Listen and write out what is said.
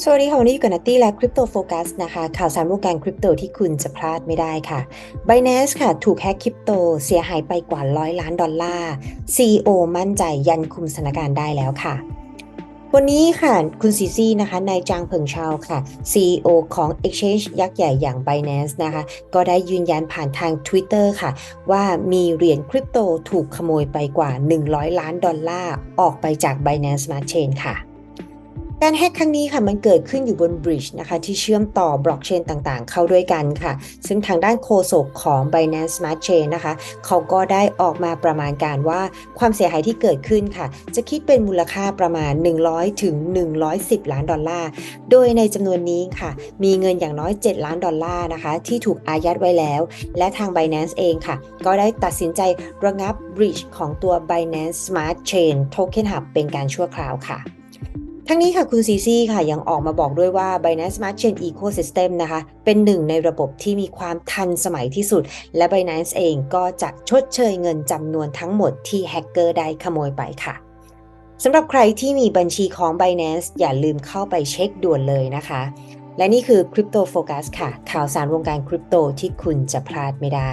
สวัสดีค่ะวันนี้อยู่กับนัตตี้และ Crypto Focus นะคะข่าวสารวงการคริปโตที่คุณจะพลาดไม่ได้ค่ะ Binance ค่ะ ถูกแฮกคริปโตเสียหายไปกว่าร้อยล้านดอลลาร์ CEO มั่นใจยันคุมสถานการณ์ได้แล้วค่ะ วันนี้ค่ะคุณซีซีนะคะนายจางเพิงชาวค่ะ CEO ของ Exchange ยักษ์ใหญ่อย่าง Binance นะคะ ก็ได้ยืนยันผ่านทาง Twitter ค่ะ ว่ามีเหรียญคริปโตถูกขโมยไปกว่า 100 ล้านดอลลาร์ออกไปจาก Binance Smart Chain ค่ะ การแฮกครั้งนี้ค่ะมันเกิดขึ้นอยู่บนบริดจ์นะคะที่เชื่อมต่อบล็อกเชนต่างๆ เข้าด้วยกันค่ะ ซึ่งทางด้านโฆษกของ Binance Smart Chain นะคะเขาก็ได้ออกมาประมาณการว่าความเสียหายที่เกิดขึ้นค่ะ จะคิดเป็นมูลค่าประมาณ 100 ถึง 110 ล้านดอลลาร์ โดยในจำนวนนี้ค่ะ มีเงินอย่างน้อย 7 ล้านดอลลาร์นะคะ ที่ถูกอายัดไว้แล้ว และทาง Binance เองค่ะ ก็ได้ตัดสินใจระงับ bridge ของตัว Binance Smart Chain Token Hub เป็นการชั่วคราวค่ะ ทั้งนี้ค่ะคุณซีซีค่ะยังออกมาบอกด้วยว่า Binance Smart Chain Ecosystem นะคะ เป็นหนึ่งในระบบที่มีความทันสมัยที่สุด และ Binance เองก็จะชดเชยเงินจำนวนทั้งหมดที่แฮกเกอร์ได้ขโมยไปค่ะสำหรับใครที่มีบัญชีของ Binance อย่าลืมเข้าไปเช็คด่วนเลยนะคะ และนี่คือ Crypto Focus ค่ะ ข่าวสารวงการคริปโตที่คุณจะพลาดไม่ได้